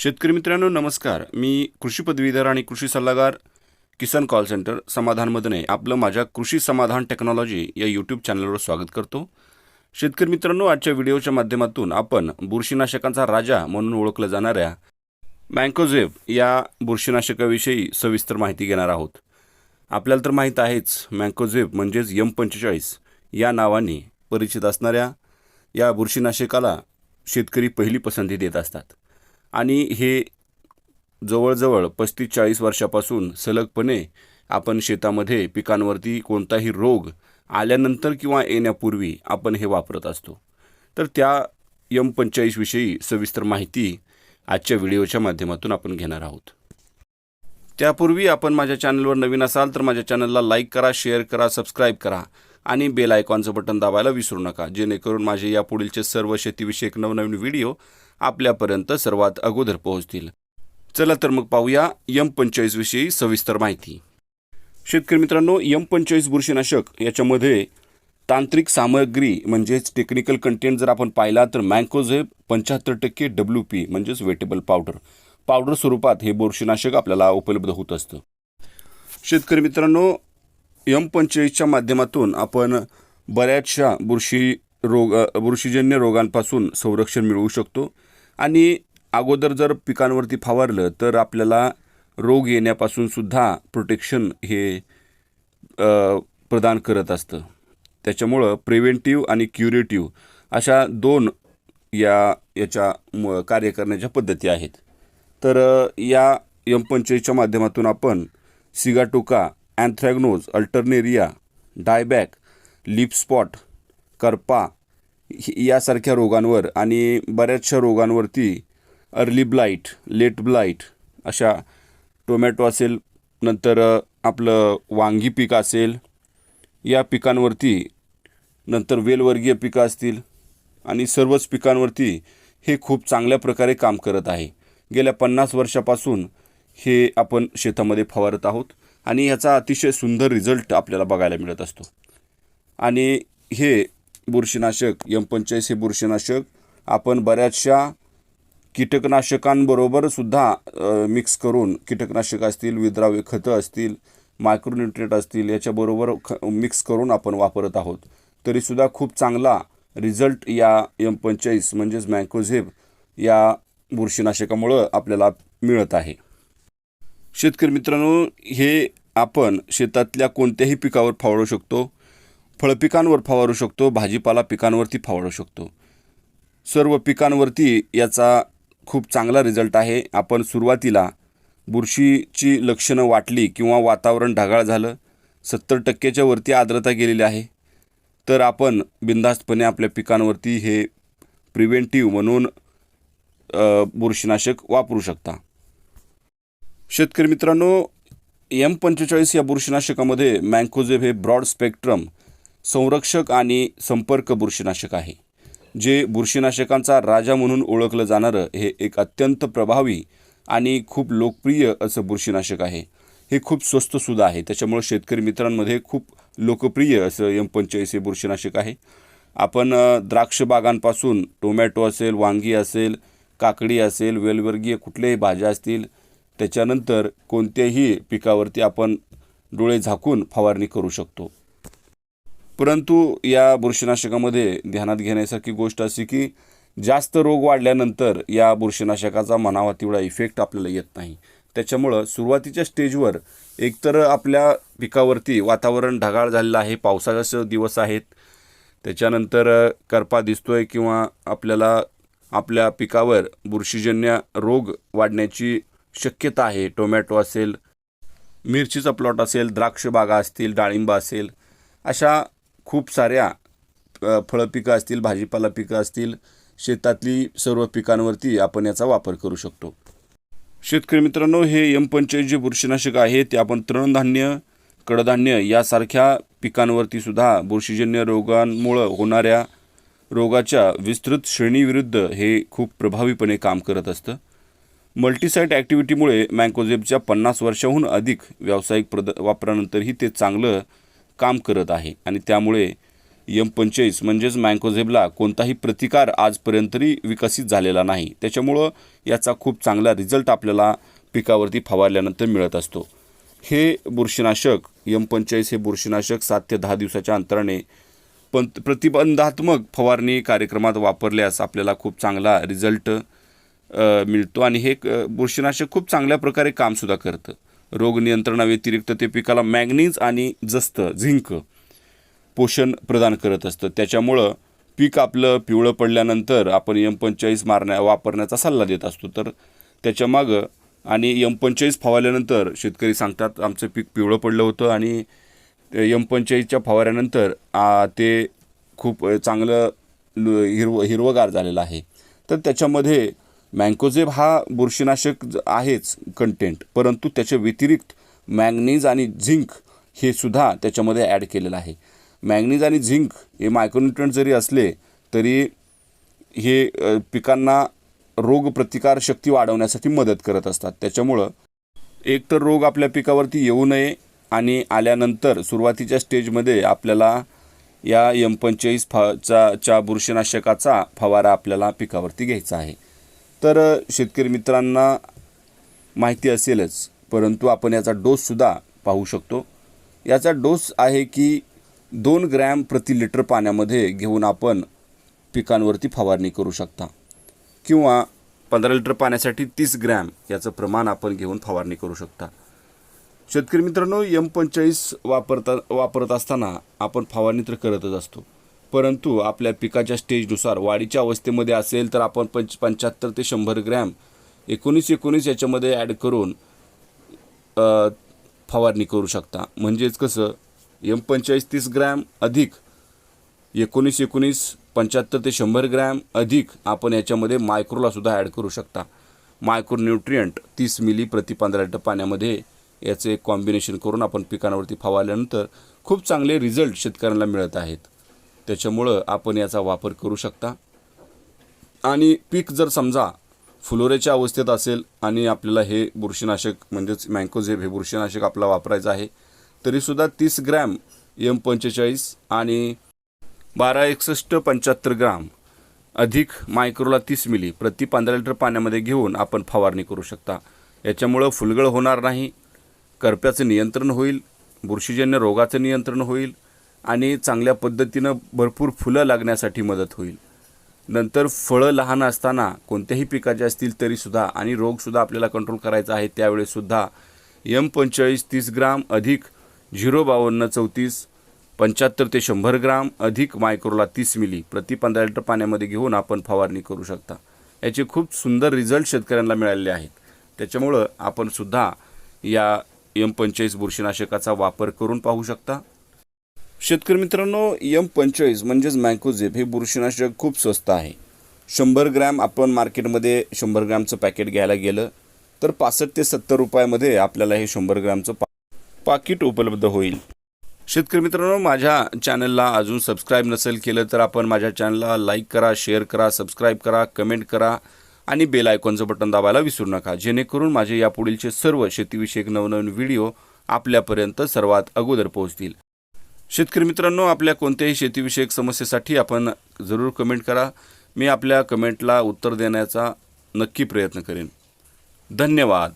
शेतकरी मित्रांनो नमस्कार. मी कृषी पदवीधर आणि कृषी सल्लागार किसान कॉल सेंटर समाधान मदने आपलं माझ्या कृषी समाधान टेक्नॉलॉजी या यूट्यूब चॅनलवर स्वागत करतो. शेतकरी मित्रांनो आजच्या व्हिडिओच्या माध्यमातून आपण बुरशीनाशकांचा राजा म्हणून ओळखलं जाणाऱ्या मँकोझेव या बुरशीनाशकाविषयी सविस्तर माहिती घेणार आहोत. आपल्याला तर माहीत आहेच मँकोझेव म्हणजेच यम पंचेचाळीस या नावाने परिचित असणाऱ्या या बुरशीनाशकाला शेतकरी पहिली पसंती देत असतात. आणि हे जवळजवळ पस्तीस चाळीस वर्षापासून सलगपणे आपण शेतामध्ये पिकांवरती कोणताही रोग आल्यानंतर किंवा येण्यापूर्वी आपण हे वापरत असतो. तर त्या यम पंचाळीसविषयी सविस्तर माहिती आजच्या व्हिडिओच्या माध्यमातून आपण घेणार आहोत. त्यापूर्वी आपण माझ्या चॅनलवर नवीन असाल तर माझ्या चॅनलला लाईक करा शेअर करा सबस्क्राईब करा. आणि बेल आयकॉनचं बटन दाबायला विसरू नका जेणेकरून माझे यापुढीलचे सर्व शेतीविषयक नवनवीन व्हिडिओ आपल्यापर्यंत सर्वात अगोदर पोहोचतील. चला तर मग पाहूया यम पंचेचाळीसविषयी सविस्तर माहिती. शेतकरी मित्रांनो यम पंचेचाळीस बुरशीनाशक याच्यामध्ये तांत्रिक सामग्री म्हणजेच टेक्निकल कंटेंट जर आपण पाहिला तर मँकोझेब पंच्याहत्तर टक्के डब्ल्यू पी म्हणजेच वेटेबल पावडर पावडर स्वरूपात हे बुरशीनाशक आपल्याला उपलब्ध होत असतं. शेतकरी मित्रांनो यम पंचेचाळीसच्या माध्यमातून आपण बऱ्याचशा बुरशी रोग बुरशीजन्य रोगांपासून संरक्षण मिळवू शकतो. आणि अगोदर जर पिकांवरती फवारलं तर आपल्याला रोग येण्यापासून सुद्धा प्रोटेक्शन हे प्रदान करत असतं. त्याच्यामुळं प्रिव्हेंटिव्ह आणि क्युरेटिव्ह अशा दोन या याच्या म- कार्य करण्याच्या पद्धती आहेत. तर या यम माध्यमातून आपण sigatoka anthracnose alternaria dieback leaf spot करपा यासारख्या रोगांवर आणि बऱ्याचशा रोगांवरती अर्ली ब्लाईट लेट ब्लाईट अशा टोमॅटो असेल नंतर आपलं वांगी पीक असेल या पिकांवरती नंतर वेलवर्गीय पिकं असतील आणि सर्वच पिकांवरती हे खूप चांगल्या प्रकारे काम करत आहे. गेल्या पन्नास वर्षापासून हे आपण शेतामध्ये फवारत आहोत. आणि ह्याचा अतिशय सुंदर रिझल्ट आपल्याला बघायला मिळत असतो. आणि हे बुरशीनाशक यम पंचाळीस हे बुरशीनाशक आपण बऱ्याचशा कीटकनाशकांबरोबर सुद्धा मिक्स करून कीटकनाशक असतील विद्राव्य खतं असतील मायक्रोन्युट्रेट असतील याच्याबरोबर ख मिक्स करून आपण वापरत आहोत. तरीसुद्धा खूप चांगला रिझल्ट या यम पंचेचाळीस म्हणजेच मँकोझेब या बुरशीनाशकामुळं आपल्याला मिळत आहे. शेतकरी मित्रांनो हे आपण शेतातल्या कोणत्याही पिकावर फवारू शकतो फळपिकांवर फवारू शकतो भाजीपाला पिकांवरती फवारू शकतो. सर्व पिकांवरती याचा खूप चांगला रिझल्ट आहे. आपण सुरुवातीला बुरशीची लक्षणं वाटली किंवा वातावरण ढगाळ झालं सत्तर टक्क्याच्या वरती आर्द्रता गेलेली आहे तर आपण बिनधास्तपणे आपल्या पिकांवरती हे प्रिव्हेंटिव्ह म्हणून बुरशीनाशक वापरू शकता. शेतकरी मित्रांनो एम पंचेचाळीस या बुरशीनाशकामध्ये मँकोजेब हे ब्रॉड स्पेक्ट्रम संरक्षक आणि संपर्क बुरशीनाशक आहे जे बुरशीनाशकांचा राजा म्हणून ओळखलं जाणारं हे एक अत्यंत प्रभावी आणि खूप लोकप्रिय असं बुरशीनाशक आहे. हे खूप स्वस्तसुद्धा आहे. त्याच्यामुळं शेतकरी मित्रांमध्ये खूप लोकप्रिय असं एम पंचेचाळीस हे बुरशीनाशक आहे. आपण द्राक्ष बागांपासून टोमॅटो असेल वांगी असेल काकडी असेल वेलवर्गीय कुठल्याही भाज्या असतील त्याच्यानंतर कोणत्याही पिकावरती आपण डोळे झाकून फवारणी करू शकतो. परंतु या बुरशीनाशकामध्ये ध्यानात घेण्यासारखी गोष्ट अशी की जास्त रोग वाढल्यानंतर या बुरशीनाशकाचा म्हणावा तेवढा इफेक्ट आपल्याला येत नाही. त्याच्यामुळं सुरुवातीच्या स्टेजवर एकतर आपल्या पिकावरती वातावरण ढगाळ झालेलं आहे पावसाचे दिवस आहेत त्याच्यानंतर करपा दिसतो आहे किंवा आपल्याला आपल्या पिकावर बुरशीजन्य रोग वाढण्याची शक्यता आहे. टोमॅटो असेल मिरचीचा प्लॉट असेल द्राक्षबागा असतील डाळिंब असेल अशा खूप साऱ्या फळं पिकं असतील भाजीपाला पिकं असतील शेतातली सर्व पिकांवरती आपण याचा वापर करू शकतो. शेतकरी मित्रांनो हे यम पंचायत जे बुरशीनाशक आहे ते आपण तृणधान्य कडधान्य यासारख्या पिकांवरती सुद्धा बुरशीजन्य रोगांमुळं होणाऱ्या रोगाच्या विस्तृत श्रेणीविरुद्ध हे खूप प्रभावीपणे काम करत असतं. मल्टीसाईट ॲक्टिव्हिटीमुळे मँकोझेबच्या पन्नास वर्षाहून अधिक व्यावसायिक प्रद वापरानंतरही ते चांगलं काम करत आहे. आणि त्यामुळे यम पंचेचाळीस म्हणजेच मँकोझेबला कोणताही प्रतिकार आजपर्यंतरी विकसित झालेला नाही. त्याच्यामुळं याचा खूप चांगला रिझल्ट आपल्याला पिकावरती फवारल्यानंतर मिळत असतो. हे बुरशीनाशक यम पंचेचाळीस हे बुरशीनाशक सात ते दहा दिवसाच्या अंतराने पण प्रतिबंधात्मक फवारणी कार्यक्रमात वापरल्यास आपल्याला खूप चांगला रिझल्ट मिळतो आणि हे क- बुरशीनाशक खूप चांगल्या प्रकारे कामसुद्धा करतं. रोग नियंत्रणाव्यतिरिक्त ते पिकाला मॅग्नीज आणि जस्त झिंक पोषण प्रदान करत असतं. त्याच्यामुळं पीक आपलं पिवळं पडल्यानंतर आपण यम पंचेचाळीस मारण्या वापरण्याचा सल्ला देत असतो. तर त्याच्यामागं आणि यम पंचेचाळीस फवारल्यानंतर शेतकरी सांगतात आमचं पीक पिवळं पडलं होतं आणि यम पंचेचाळीसच्या फवाऱ्यानंतर ते खूप चांगलं हिरव हिरवगार झालेलं आहे. तर त्याच्यामध्ये मँकोझेब हा बुरशीनाशक आहेच कंटेंट परंतु त्याच्या व्यतिरिक्त मॅग्नीज आणि झिंक हे सुद्धा त्याच्यामध्ये ॲड केलेलं आहे. मॅग्नीज आणि झिंक हे मायक्रोन्युट्रंट जरी असले तरी हे पिकांना रोगप्रतिकार शक्ती वाढवण्यासाठी मदत करत असतात. त्याच्यामुळं एक तर रोग आपल्या पिकावरती येऊ नये आणि आल्यानंतर सुरुवातीच्या स्टेजमध्ये आपल्याला या एम पंचेचाळीस फा चा च्या बुरशीनाशकाचा फवारा आपल्याला पिकावरती घ्यायचा आहे. तर शेतकरी मित्रांना माहिती असेलच परंतु आपण याचा डोससुद्धा पाहू शकतो. याचा डोस आहे की दोन ग्रॅम प्रति लिटर पाण्यामध्ये घेऊन आपण पिकांवरती फवारणी करू शकता. किंवा पंधरा लिटर पाण्यासाठी तीस ग्रॅम याचं प्रमाण आपण घेऊन फवारणी करू शकता. शेतकरी मित्रांनो यम पंचेचाळीस वापरता वापरत असताना आपण फवारणी तर करतच असतो. परंतु आपल्या पिकाच्या स्टेजनुसार वाढीच्या अवस्थेमध्ये असेल तर आपण पंच पंच्याहत्तर ते शंभर ग्रॅम एकोणीस एकोणीस याच्यामध्ये ॲड करून फवारणी करू शकता. म्हणजेच कसं एम पंचेचाळीस तीस ग्रॅम अधिक एकोणीस एकोणीस पंच्याहत्तर ते शंभर ग्रॅम अधिक आपण याच्यामध्ये मायक्रोलासुद्धा ॲड करू शकता. मायक्रो न्यूट्रियंट तीस मिली प्रति पंधरा लिटर पाण्यामध्ये याचे एक कॉम्बिनेशन करून आपण पिकांवरती फवारल्यानंतर खूप चांगले रिझल्ट शेतकऱ्यांना मिळत आहेत. त्याच्यामुळं आपण याचा वापर करू शकता. आणि पीक जर समजा फुलोऱ्याच्या अवस्थेत असेल आणि आपल्याला हे बुरशीनाशक म्हणजेच मँकोझेब हे बुरशीनाशक आपला वापरायचं आहे तरीसुद्धा तीस ग्रॅम एम पंचेचाळीस आणि बारा एकसष्ट पंच्याहत्तर ग्राम अधिक मायक्रोला तीस मिली प्रति पंधरा लिटर पाण्यामध्ये घेऊन आपण फवारणी करू शकता. याच्यामुळं फुलगळ होणार नाही करप्याचं नियंत्रण होईल बुरशीजन्य रोगाचं नियंत्रण होईल आणि चांगल्या पद्धतीनं भरपूर फुलं लागण्यासाठी मदत होईल. नंतर फळं लहान असताना कोणत्याही पिकाचे असतील तरीसुद्धा आणि रोगसुद्धा आपल्याला कंट्रोल करायचा आहे त्यावेळेसुद्धा एम पंचेचाळीस तीस ग्राम अधिक झिरो बावन्न चौतीस पंच्याहत्तर ते शंभर ग्राम अधिक मायक्रोला तीस मिली प्रति पंधरा लिटर पाण्यामध्ये घेऊन आपण फवारणी करू शकता. याचे खूप सुंदर रिझल्ट शेतकऱ्यांना मिळालेले आहेत. त्याच्यामुळं आपणसुद्धा या एम पंचेचाळीस बुरशीनाशकाचा वापर करून पाहू शकता. शेतकरी मित्रांनो यम पंचेचाळीस म्हणजेच मँकोझेब हे बुरशीनाशक खूप स्वस्त आहे. शंभर ग्रॅम आपण मार्केटमध्ये शंभर ग्रॅमचं पॅकेट घ्यायला गेलं तर पासष्ट ते सत्तर रुपयामध्ये आपल्याला हे शंभर ग्रॅमचं पा पाकिट उपलब्ध होईल. शेतकरी मित्रांनो माझ्या चॅनलला अजून सबस्क्राईब नसेल केलं तर आपण माझ्या चॅनलला लाईक करा शेअर करा सबस्क्राईब करा कमेंट करा आणि बेल आयकॉनचं बटन दाबायला विसरू नका. जेणेकरून माझे यापुढीलचे सर्व शेतीविषयक नवनवीन व्हिडिओ आपल्यापर्यंत सर्वात अगोदर पोहोचतील. शेतकरी मित्रांनो आपल्या कोणत्याही शेतीविषयक समस्येसाठी आपण जरूर कमेंट करा. मी आपल्या कमेंटला उत्तर देण्याचा नक्की प्रयत्न करेन. धन्यवाद.